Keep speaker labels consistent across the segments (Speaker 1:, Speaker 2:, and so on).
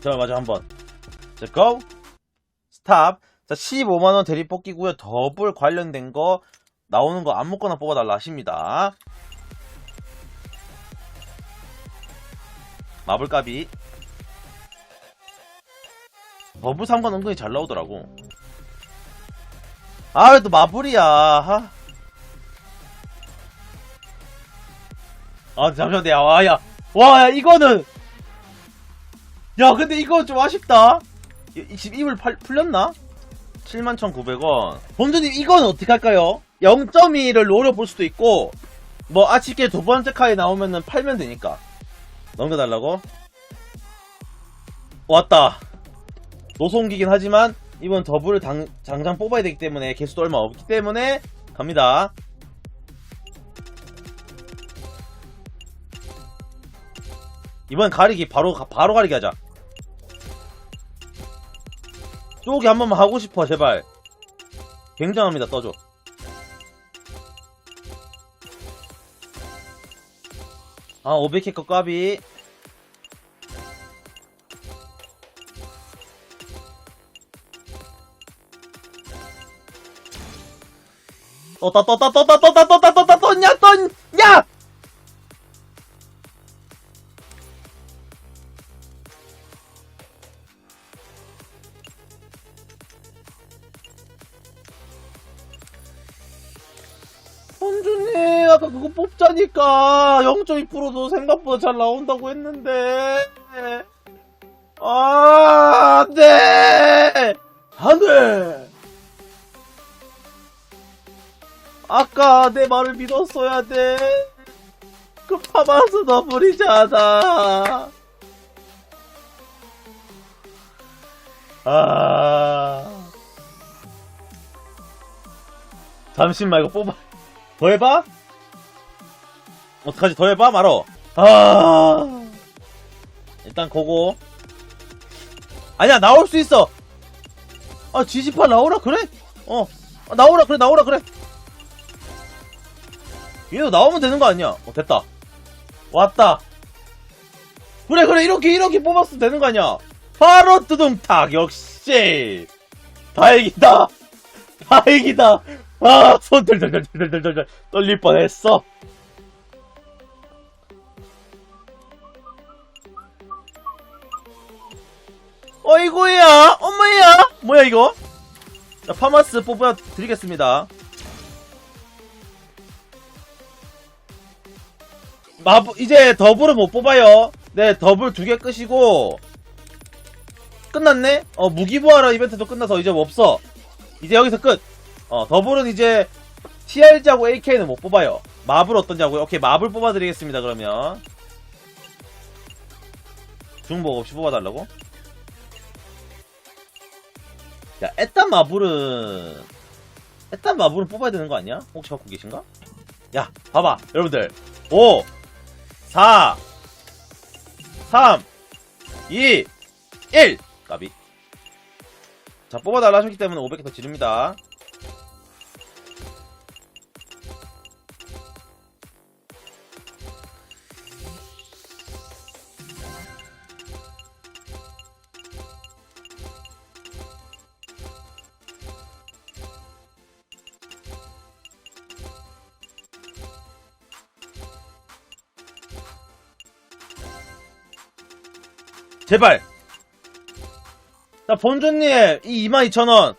Speaker 1: 자, 맞아, 한 번. 자, 고! 스탑. 자, 15만원 대리 뽑기고요 더블 관련된 거, 나오는 거 아무거나 뽑아달라 하십니다. 마블값이. 버블 3건 은근히 잘 나오더라고. 아, 왜 또 마블이야. 아, 아 잠시만, 야, 와, 야. 와, 야, 이거는. 야, 근데 이거 좀 아쉽다. 지금 입을 팔, 풀렸나? 71,900원. 본주님, 이건 어떻게 할까요? 0.2를 노려볼 수도 있고, 뭐, 아쉽게 두 번째 카에 나오면은 팔면 되니까. 넘겨달라고? 왔다. 노송기긴 하지만, 이번 더블을 당, 당장 뽑아야 되기 때문에, 개수도 얼마 없기 때문에, 갑니다. 이번 가리기 바로, 가- 바로 가리기 하자. 쪼기 한 번만 하고 싶어, 제발. 굉장합니다, 떠줘. 아, 500개 거 까비. 떴다, 떴다, 떴다, 떴다, 떴다, 떴다, 아까 그거 뽑자니까 0.2%도 생각보다 잘 나온다고 했는데. 아, 안 돼! 안 돼! 아까 내 말을 믿었어야 돼. 그 파마스 더블이잖아. 아. 잠시만, 이거 뽑아. 더 해봐? 어떡하지? 더 해봐? 말어. 아. 일단 고고. 아니야, 나올 수 있어. 아, G18 나오라 그래? 어. 아, 나오라 그래, 나오라 그래. 얘도 나오면 되는 거 아니야? 어, 됐다. 왔다. 그래, 그래, 이렇게, 이렇게 뽑았으면 되는 거 아니야? 바로 뚜둥탁, 역시. 다행이다. 다행이다. 아, 손 들들들들들들 떨릴 뻔했어. 어이구야, 엄마야, 뭐야 이거? 자, 파마스 뽑아 드리겠습니다. 마부 이제 더블은 못 뽑아요. 네, 더블 두 개 끄시고 끝났네. 어 무기부하라 이벤트도 끝나서 이제 뭐 없어. 이제 여기서 끝. 어, 더블은 이제 TRG하고 AK는 못 뽑아요. 마블 어떠냐고요? 오케이, 마블 뽑아드리겠습니다, 그러면. 중복 없이 뽑아달라고? 야, 애딴 마블은, 애딴 마블은 뽑아야 되는 거 아니야? 혹시 갖고 계신가? 야, 봐봐, 여러분들. 5, 4, 3, 2, 1! 까비. 자, 뽑아달라 하셨기 때문에 500개 더 지릅니다. 제발! 자, 본주님, 이 22,000원.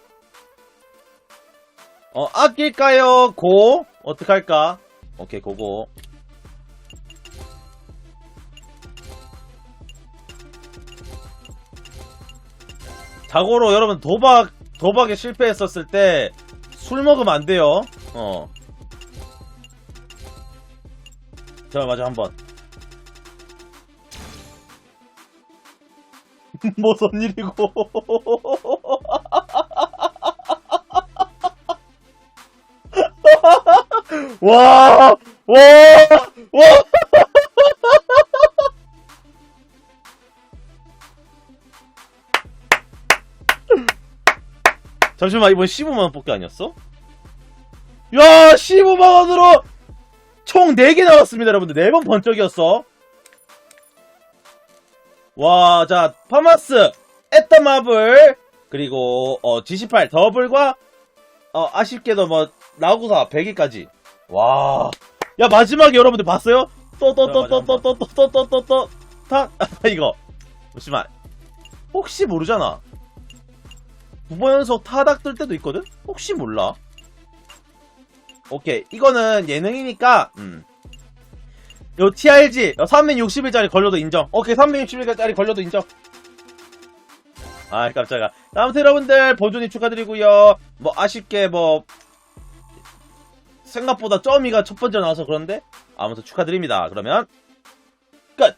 Speaker 1: 어, 아낄까요? 고? 어떡할까? 오케이, 고고. 자고로 여러분, 도박, 도박에 실패했었을 때, 술 먹으면 안 돼요. 어. 자, 맞아, 한 번. 무슨 일이고. 와, 와, 와. 잠시만, 이번 15만원 뽑기 아니었어? 야, 15만원으로 총 4개 나왔습니다, 여러분들. 4번 번쩍이었어. 와, 자, 파마스, 에터 마블, 그리고, 어, G18 더블과, 어, 아쉽게도 뭐, 라구사 100위까지. 와. 야, 마지막에 여러분들 봤어요? 또, 또, 또, 또, 또, 또, 또, 또, 또, 또, 또, 타, 이거. 잠시만. 혹시 모르잖아. 두 번 연속 타닥 뜰 때도 있거든? 혹시 몰라? 오케이. 이거는 예능이니까, 음. 요 TRG, 360일짜리 걸려도 인정. 오케이, 360일짜리 걸려도 인정. 아, 깜짝이야. 아무튼 여러분들, 보존이 축하드리고요 뭐, 아쉽게 뭐, 생각보다 점이가 첫 번째 나와서 그런데, 아무튼 축하드립니다. 그러면, 끝!